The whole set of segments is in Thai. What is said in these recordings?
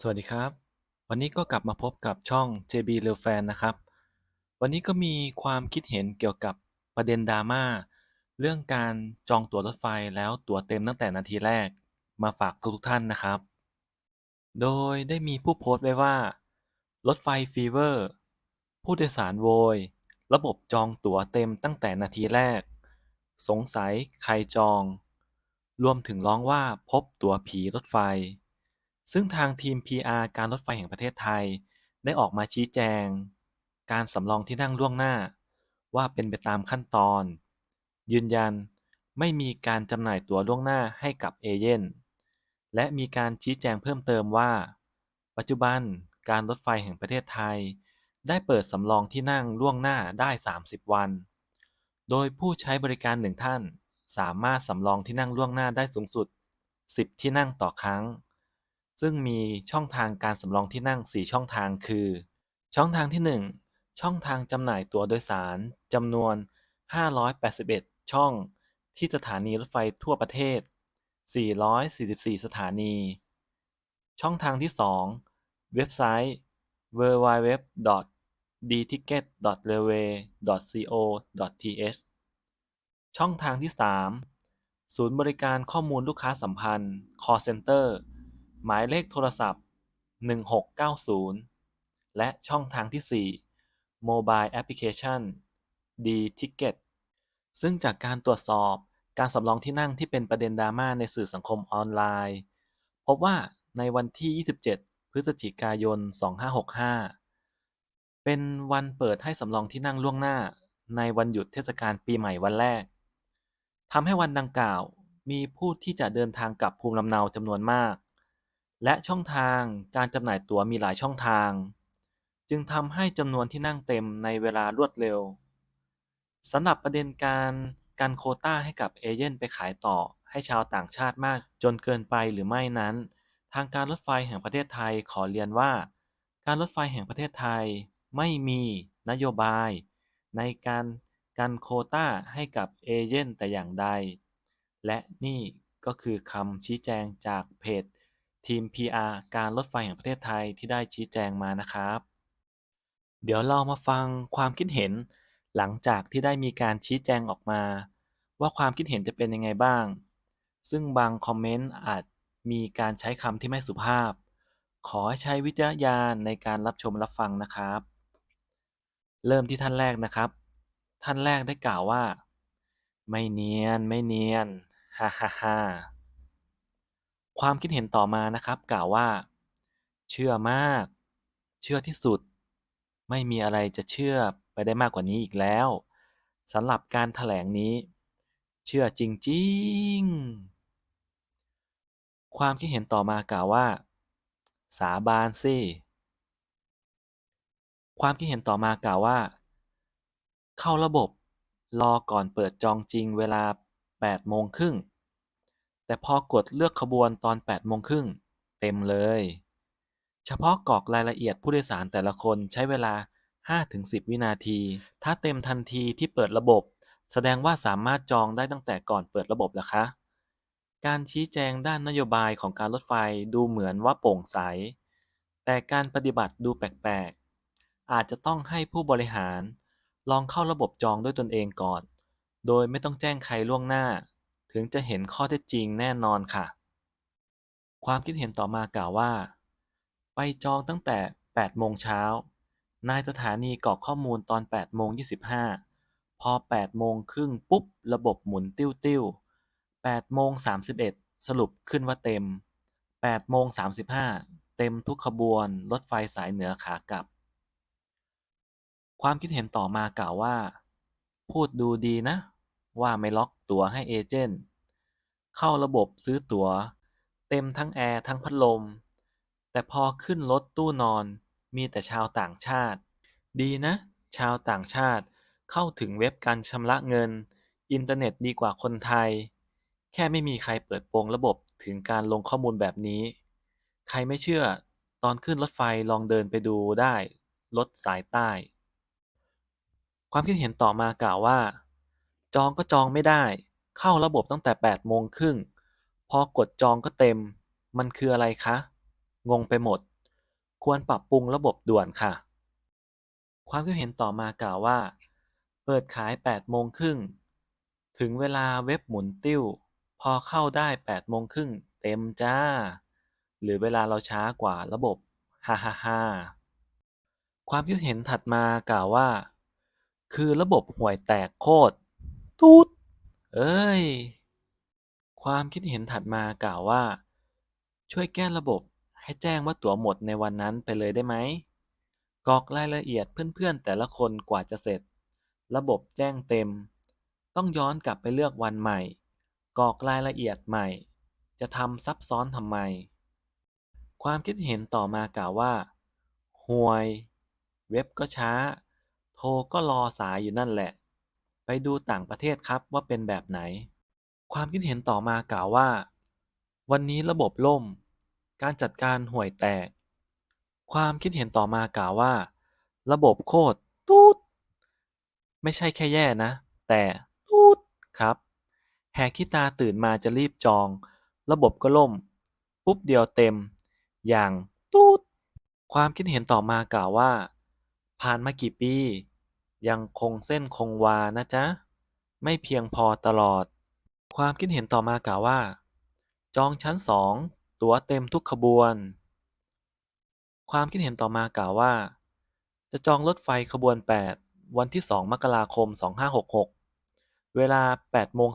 สวัสดีครับ วันนี้ก็กลับมาพบกับช่อง JB Real Fan นะครับ วันนี้ก็มีความคิดเห็นเกี่ยวกับประเด็นดราม่าเรื่องการจองตั๋วรถไฟแล้วตั๋วเต็มตั้งแต่นาทีแรกมาฝากทุกๆท่านนะครับ โดยได้มีผู้โพสต์ไว้ว่า รถไฟฟีเวอร์ ผู้โดยสารโวย ระบบจองตั๋วเต็มตั้งแต่นาทีแรก สงสัยใครจอง รวมถึงร้องว่าพบตั๋วผีรถไฟ ซึ่งทางทีม PR การรถไฟแห่งประเทศไทย ได้ออกมาชี้แจง การสำรองที่นั่งล่วงหน้า ว่าเป็นไปตามขั้นตอน ยืนยันไม่มีการจำหน่ายตั๋วล่วงหน้าให้กับเอเย่นและมีการชี้แจงเพิ่มเติมว่า ปัจจุบันการรถไฟแห่งประเทศไทย ได้เปิดสำรองที่นั่งล่วงหน้าได้ 30 วัน โดยผู้ใช้บริการหนึ่งท่าน สามารถสำรองที่นั่งล่วงหน้าได้สูงสุด 10 ที่นั่งต่อครั้ง ซึ่งมีช่องทางการสำรองที่นั่ง 4 ช่องทางคือ ช่องทางที่ 1 ช่องทางจำหน่ายตั๋วโดยสารจำนวน 581 ช่อง ที่สถานีรถไฟทั่วประเทศ 444 สถานี ช่องทางที่ 2 เว็บไซต์ www.dticket.railway.co.th ช่องทางที่ 3 ศูนย์บริการข้อมูลลูกค้าสัมพันธ์ call center หมายเลขโทรศัพท์ 1690 และช่องทางที่ 4 Mobile Application D-Ticket ซึ่งจากการตรวจสอบการสำรองที่นั่งที่เป็นประเด็นดราม่าในสื่อสังคมออนไลน์ พบว่าในวันที่ 27 พฤศจิกายน 2565 เป็นวันเปิดให้สำรองที่นั่งล่วงหน้า ในวันหยุดเทศกาลปีใหม่วันแรกทำให้วันดังกล่าวมีผู้ที่จะเดินทางกลับภูมิลำเนาจำนวนมาก และช่องทางการจำหน่ายตั๋วมีหลายช่องทาง จึงทำให้จำนวนที่นั่งเต็มในเวลารวดเร็วสำหรับประเด็นการกันโคต้าให้กับเอเย่นไปขายต่อให้ชาวต่างชาติมากจนเกินไปหรือไม่นั้น ทางการรถไฟแห่งประเทศไทยขอเรียนว่า การรถไฟแห่งประเทศไทยไม่มีนโยบาย ในการกันโคต้าให้กับเอเย่นแต่อย่างใด และนี่ก็คือคำชี้แจงจากเพจ ทีม PR การรถไฟแห่งประเทศไทยที่ได้ชี้แจงมานะครับ เดี๋ยวเรามาฟังความคิดเห็น หลังจากที่ได้มีการชี้แจงออกมา ว่าความคิดเห็นจะเป็นยังไงบ้าง ซึ่งบางคอมเมนต์อาจมีการใช้คำที่ไม่สุภาพ ขอให้ใช้วิจารณญาณในการรับชมรับฟังนะครับ เริ่มที่ท่านแรกนะครับ ท่านแรกได้กล่าวว่า ไม่เนียนไม่เนียนฮ่าฮ่าฮ่า ความคิดเห็นต่อมานะครับกล่าวว่า เชื่อมาก เชื่อที่สุด ไม่มีอะไรจะเชื่อไปได้มากกว่านี้อีกแล้วสำหรับการแถลงนี้ เชื่อจริงๆ ความคิดเห็นต่อมากล่าวว่า สาบานสิความคิดเห็นต่อมากล่าวว่า เข้าระบบรอก่อนเปิดจองจริงเวลา8โมงครึ่ง แต่พอกดเลือกขบวนตอน8โมงครึ่งเต็มเลย เฉพาะกรอกรายละเอียดผู้โดยสารแต่ละคนใช้เวลา 5-10 วินาที ถ้าเต็มทันทีที่เปิดระบบ แสดงว่าสามารถจองได้ตั้งแต่ก่อนเปิดระบบแล้วคะ การชี้แจงด้านนโยบายของการรถไฟดูเหมือนว่าโปร่งใส แต่การปฏิบัติดูแปลกๆ อาจจะต้องให้ผู้บริหาร ลองเข้าระบบจองด้วยตนเองก่อน โดยไม่ต้องแจ้งใครล่วงหน้า ถึงจะเห็นข้อเท็จจริงแน่นอนค่ะ ความคิดเห็นต่อมากล่าวว่า ไปจองตั้งแต่ 8 โมงเช้านายสถานีกรอกข้อมูลตอน 8 โมง 25 พอ 8 โมงครึ่งปุ๊บ ระบบหมุนติ้วๆ8โมง 31 สรุปขึ้นว่าเต็ม 8 โมง 35 เต็มทุกขบวนรถไฟสายเหนือขากลับ ความคิดเห็นต่อมากล่าวว่า พูดดูดีนะ ว่าไม่ล็อกตั๋วให้เอเจนต์ เข้าระบบซื้อตั๋ว เต็มทั้งแอร์ทั้งพัดลม แต่พอขึ้นรถตู้นอนมีแต่ชาวต่างชาติ ดีนะ ชาวต่างชาติเข้าถึงเว็บการชำระเงิน อินเทอร์เน็ตดีกว่าคนไทย แค่ไม่มีใครเปิดโปงระบบถึงการลงข้อมูลแบบนี้ ใครไม่เชื่อ ตอนขึ้นรถไฟลองเดินไปดูได้ รถสายใต้ ความคิดเห็นต่อมากล่าวว่า จองก็จองไม่ได้ เข้าระบบตั้งแต่ 8 โมงครึ่ง พอกดจองก็เต็ม มันคืออะไรคะ งงไปหมด ควรปรับปรุงระบบด่วนค่ะ ความคิดเห็นต่อมากล่าวว่า เปิดขาย 8 โมงครึ่ง ถึงเวลาเว็บหมุนติ้ว พอเข้าได้ 8 โมงครึ่งเต็มจ้า หรือเวลาเราช้ากว่าระบบ ฮ่าฮ่าฮ่าความคิดเห็นถัดมากล่าวว่า คือระบบห่วยแตกโคตร ตูดเอ้ย ความคิดเห็นถัดมากล่าวว่า ช่วยแก้ระบบให้แจ้งว่าตั๋วหมดในวันนั้นไปเลยได้ไหมกรอกรายละเอียดเพื่อนๆ แต่ละคนกว่าจะเสร็จ ระบบแจ้งเต็ม ต้องย้อนกลับไปเลือกวันใหม่กรอกรายละเอียดใหม่ จะทำซับซ้อนทำไม ความคิดเห็นต่อมากล่าวว่าห่วย เว็บก็ช้า โทรก็รอสายอยู่นั่นแหละ ไปดูต่างประเทศครับว่าเป็นแบบไหน ความคิดเห็นต่อมากล่าวว่า วันนี้ระบบล่ม การจัดการห่วยแตก ความคิดเห็นต่อมากล่าวว่า ระบบโคตรตูดไม่ใช่แค่แย่นะ แต่ตูดครับแหกขี้ตาตื่นมาจะรีบจอง ระบบก็ล่ม ปุ๊บเดียวเต็ม อย่างตูดความคิดเห็นต่อมากล่าวว่า ผ่านมากี่ปี ยังคงเส้นคงวานะจ๊ะ ไม่เพียงพอตลอด ความคิดเห็นต่อมากล่าวว่า จองชั้นสองตั๋วเต็มทุกขบวน ความคิดเห็นต่อมากล่าวว่า จะจองรถไฟขบวน 8 วันที่ 2 มกราคม 2566 เวลา8โมง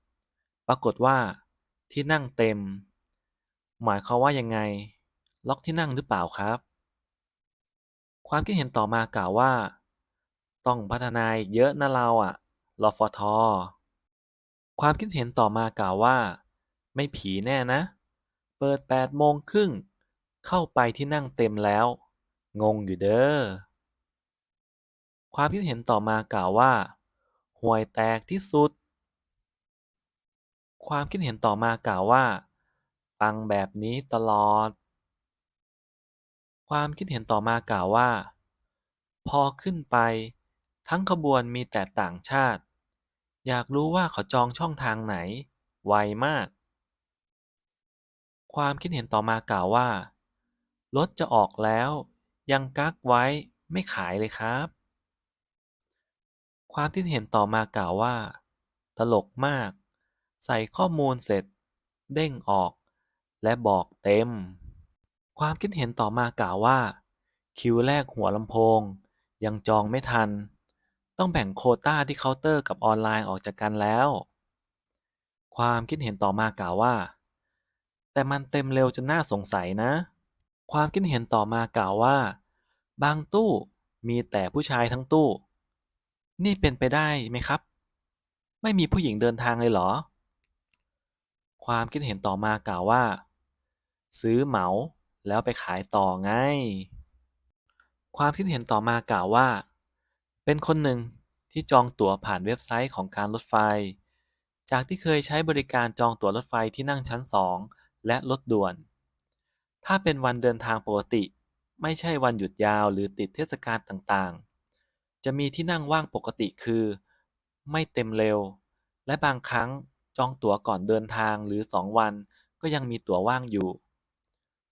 31 ปรากฏว่า ที่นั่งเต็ม หมายความว่ายังไง ล็อกที่นั่งหรือเปล่าครับ ความคิดเห็นต่อมากล่าวว่า ต้องพัฒนาอีกเยอะนะเราอะรฟท ความคิดเห็นต่อมากล่าวว่า ไม่ผีแน่นะ เปิด8โมงครึ่ง เข้าไปที่นั่งเต็มแล้ว งงอยู่เด้อ ความคิดเห็นต่อมากล่าวว่าห่วยแตกที่สุด ความคิดเห็นต่อมากล่าวว่า ฟังแบบนี้ตลอด ความคิดเห็นต่อมากล่าวว่า พอขึ้นไป ทั้งขบวนมีแต่ต่างชาติ อยากรู้ว่าเขาจองช่องทางไหน ไวมาก ความคิดเห็นต่อมากล่าวว่า รถจะออกแล้ว ยังกักไว้ไม่ขายเลยครับ ความคิดเห็นต่อมากล่าวว่า ตลกมาก ใส่ข้อมูลเสร็จ เด้งออก และบอกเต็ม ความคิดเห็นต่อมากล่าวว่า คิวแรกหัวลำโพง ยังจองไม่ทัน ต้องแบ่งโควต้าที่เคาน์เตอร์กับออนไลน์ออกจากกันแล้ว ความคิดเห็นต่อมากล่าวว่า แต่มันเต็มเร็วจนน่าสงสัยนะ ความคิดเห็นต่อมากล่าวว่า บางตู้มีแต่ผู้ชายทั้งตู้ นี่เป็นไปได้ไหมครับ ไม่มีผู้หญิงเดินทางเลยเหรอ ความคิดเห็นต่อมากล่าวว่า ซื้อเหมาแล้วไปขายต่อไง ความคิดเห็นต่อมากล่าวว่า เป็นคนหนึ่งที่จองตั๋วผ่านเว็บไซต์ของการรถไฟ จากที่เคยใช้บริการจองตั๋วรถไฟที่นั่งชั้น 2 และรถด่วน ถ้าเป็นวันเดินทางปกติ ไม่ใช่วันหยุดยาวหรือติดเทศกาลต่างๆ จะมีที่นั่งว่างปกติคือ ไม่เต็มเร็ว และบางครั้งจองตั๋วก่อนเดินทางหรือ 2 วันก็ยังมีตั๋วว่างอยู่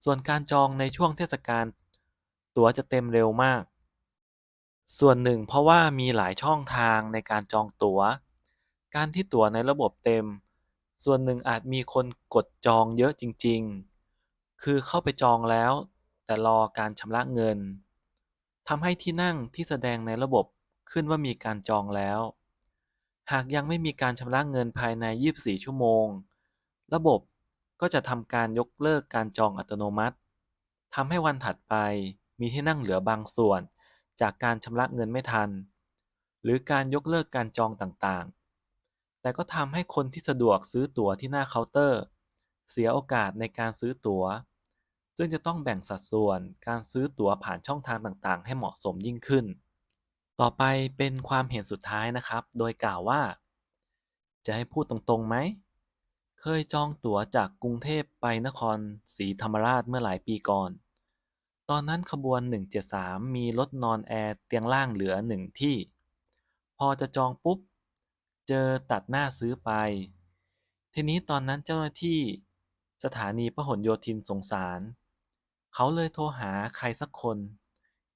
ส่วนการจองในช่วงเทศกาลตั๋วจะเต็มเร็วมาก ส่วนหนึ่งเพราะว่ามีหลายช่องทางในการจองตั๋ว การที่ตั๋วในระบบเต็ม ส่วนหนึ่งอาจมีคนกดจองเยอะจริง ๆ คือเข้าไปจองแล้ว แต่รอการชำระเงินทำให้ที่นั่งที่แสดงในระบบขึ้นว่ามีการจองแล้ว หากยังไม่มีการชำระเงินภายใน 24 ชั่วโมง ระบบก็จะทำการยกเลิกการจองอัตโนมัติทำให้วันถัดไปมีที่นั่งเหลือบางส่วน จากการชำระเงินไม่ทัน หรือการยกเลิกการจองต่างๆ แต่ก็ทำให้คนที่สะดวกซื้อตั๋วที่หน้าเคาน์เตอร์ เสียโอกาสในการซื้อตั๋ว ซึ่งจะต้องแบ่งสัดส่วนการซื้อตั๋วผ่านช่องทางต่างๆ ให้เหมาะสมยิ่งขึ้น ต่อไปเป็นความเห็นสุดท้ายนะครับ โดยกล่าวว่า จะให้พูดตรงๆไหมเคยจองตั๋วจากกรุงเทพไปนครศรีธรรมราชเมื่อหลายปีก่อน ตอนนั้นขบวน 173 มีรถนอนแอร์เตียงล่างเหลือหนึ่งที่ พอจะจองปุ๊บ เจอตัดหน้าซื้อไป ทีนี้ตอนนั้นเจ้าหน้าที่สถานีพหลโยธินสงสาร เขาเลยโทรหาใครสักคน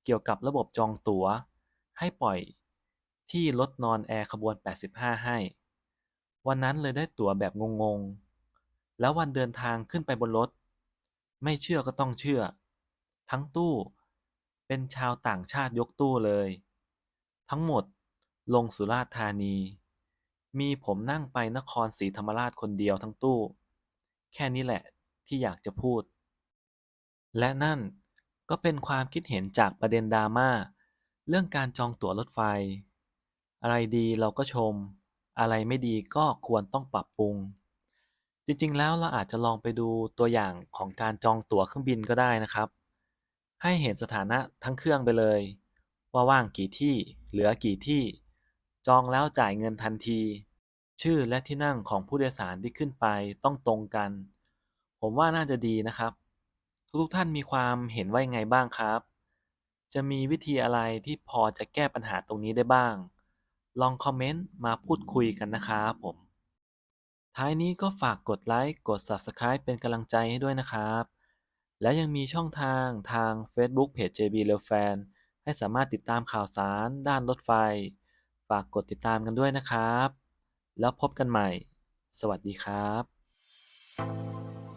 เกี่ยวกับระบบจองตั๋ว ให้ปล่อยที่รถนอนแอร์ขบวน 85 ให้ วันนั้นเลยได้ตั๋วแบบงงๆ แล้ววันเดินทางขึ้นไปบนรถ ไม่เชื่อก็ต้องเชื่อ ทั้งตู้ เป็นชาวต่างชาติยกตู้เลย ทั้งหมดลงสุราษฎร์ธานี มีผมนั่งไปนครศรีธรรมราชคนเดียวทั้งตู้ แค่นี้แหละที่อยากจะพูด และนั่นก็เป็นความคิดเห็นจากประเด็นดราม่าเรื่องการจองตั๋วรถไฟ อะไรดีเราก็ชม อะไรไม่ดีก็ควรต้องปรับปรุง จริงๆ แล้วเราอาจจะลองไปดูตัวอย่างของการจองตั๋วเครื่องบินก็ได้นะครับ ให้เห็นสถานะทั้งเครื่องไปเลย ว่าว่างกี่ที่ เหลือกี่ที่ จองแล้วจ่ายเงินทันที ชื่อและที่นั่งของผู้โดยสารที่ขึ้นไปต้องตรงกัน ผมว่าน่าจะดีนะครับ ทุกท่านมีความเห็นว่ายังไงบ้างครับ จะมีวิธีอะไรที่พอจะแก้ปัญหาตรงนี้ได้บ้าง ลองคอมเมนต์มาพูดคุยกันนะครับผมท้ายนี้ก็ฝากกดไลค์ กด Subscribe เป็นกำลังใจให้ด้วยนะครับ และยังมีช่องทางทาง Facebook Page JB r e l Fan ให้สามารถติดตามข่าวสารด้านรถไฟ ฝากกดติดตามกันด้วยนะครับ แล้วพบกันใหม่ สวัสดีครับ